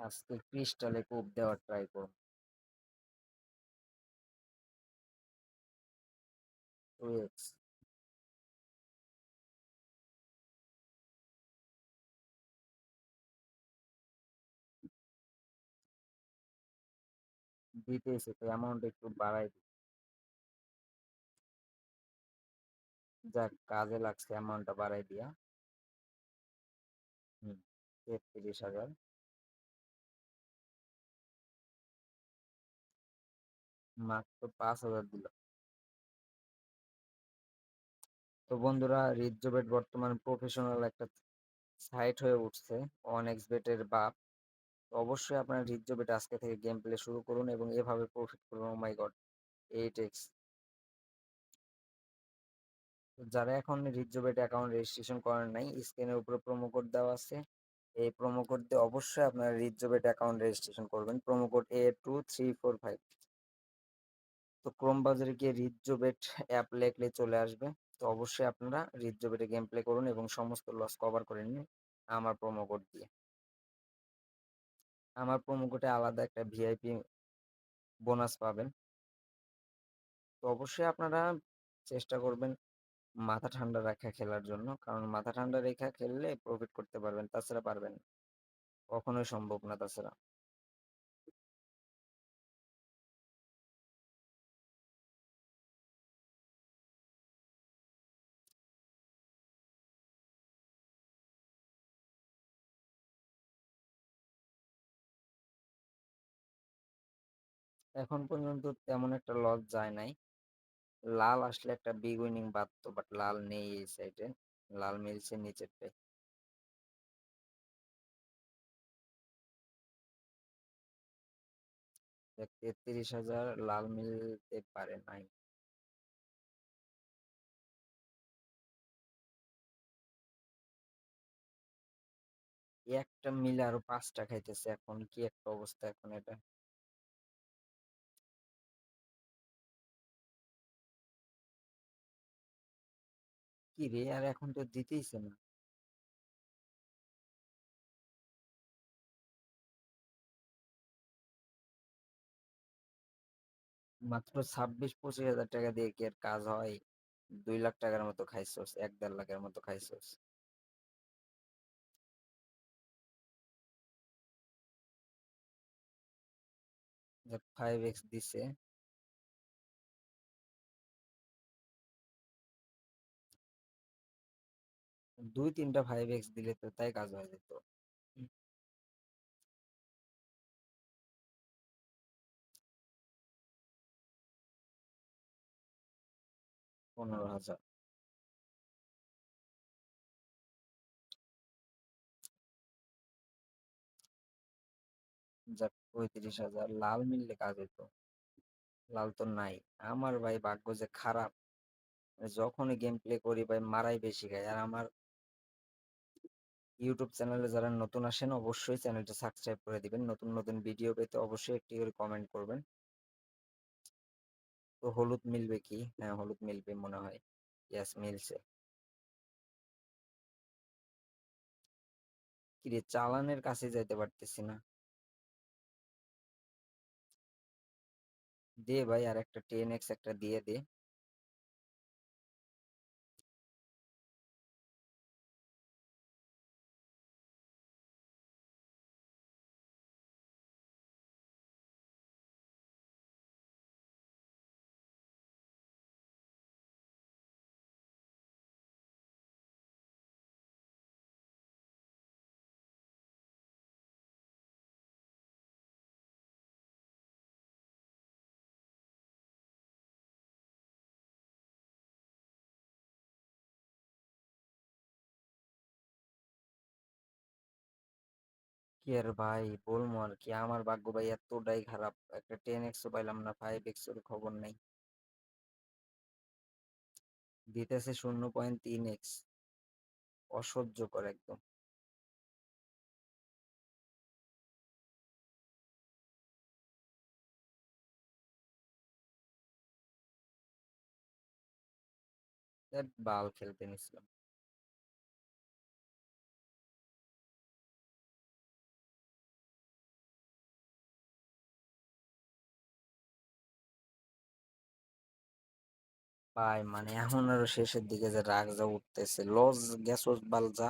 আজকে ক্রিস্টালে কোপ দেওয়ার ট্রাই করব। দিতেছে, তো অ্যামাউন্ট একটু বাড়াই দিই। যাক, কাজে লাগছে অ্যামাউন্টটা বাড়াই দিয়া। হুম, তেত্রিশ হাজার। মাত্র পাঁচ হাজার দিল। তো বন্ধুরা রিজবেট বর্তমান প্রফেশনাল একটা সাইট হয়ে উঠছে অন এক্স বেটের বাপ। অবশ্যই আপনার রিজবেট আজকে থেকে গেম প্লে শুরু করুন এবং এভাবে প্রফিট করুন। মাই গড এইট এক্স যারা এখন রিজবেট অ্যাকাউন্ট রেজিস্ট্রেশন করেন নাই স্ক্রিনের উপরে প্রোমো কোড দেওয়া আছে। এই প্রোমো কোড দিয়ে অবশ্যই আপনারা রিজবেট অ্যাকাউন্ট রেজিস্ট্রেশন করবেন। Promo code A two three four five তো ক্রোম বাজারে গিয়ে রিজবেট অ্যাপ লেখলে চলে আসবে। তো অবশ্যই আপনারা রিজবেটে গেম প্লে করুন এবং সমস্ত লস কভার করে নিন আমার প্রোমো কোড দিয়ে। আমার প্রোমো কোডে আলাদা একটা ভিআইপি বোনাস পাবেন। তো অবশ্যই আপনারা চেষ্টা করবেন মাথা ঠান্ডা রাখা খেলার জন্য, কারণ মাথা ঠান্ডা রেখা খেললে প্রফিট করতে পারবেন, তাছাড়া পারবেন কখনোই সম্ভব না তাছাড়া। এখন পর্যন্ত তেমন একটা লস যায় নাই। লাল আসলে একটা বিগ উইনিং বাড়তো বাট লাল নেই এই সাইডে লাল মিলছে নিচেরটাই তেত্রিশ হাজার লাল মিলতে পারে নাই। একটা মিলে আরও পাঁচটা খাইতেছে এখন। কি একটা অবস্থা এখন এটা? কি রে? আর এখন তো দিতেইছে না। মাত্র ছাব্বিশ পঁচিশ হাজার টাকা দিয়ে কি আর কাজ হয়? দুই লাখ টাকার মতো খাইছোস, এক দেড় লাখের মতো খাইছোস। ফাইভ এক্স দিছে। দুই তিনটা ফাইভ এক্স দিলে তো তাই কাজ হয়ে যেত। পনেরো হাজার। যাক পঁয়ত্রিশ হাজার। লাল মিললে কাজ হইতো। লাল তো নাই। আমার ভাই ভাগ্য যে খারাপ। যখনই গেম প্লে করি ভাই মারাই বেশি খাই আর আমার ইউটিউব চ্যানেলে যারা নতুন আসেন, অবশ্যই চ্যানেলটা সাবস্ক্রাইব করে দিবেন। নতুন নতুন ভিডিও পেতে অবশ্যই একটি করে কমেন্ট করবেন। তো হলুদ মিলবে কি? হ্যাঁ হলুদ মিলবে মনে হয়। ইয়াস মিলছে। কিরে চালানের কাছে যাইতে পারতেছি না। দে ভাই আর একটা টেন এক্স একটা দিয়ে দে। কি আর ভাই বলব আর কি? আমার ভাগ্য ভাই এতটাই খারাপ। একটা টেন এক্সও পাইলাম না ফাইভ এক্সের খবর নেই। দিতেছে শূন্য পয়েন্ট তিন এক্স অসহ্যকর একদম। বাল খেলতে নিছিলাম। ভাই মানে এখন আরও শেষের দিকে যে রাগ যা উঠতেছে লস বাল যা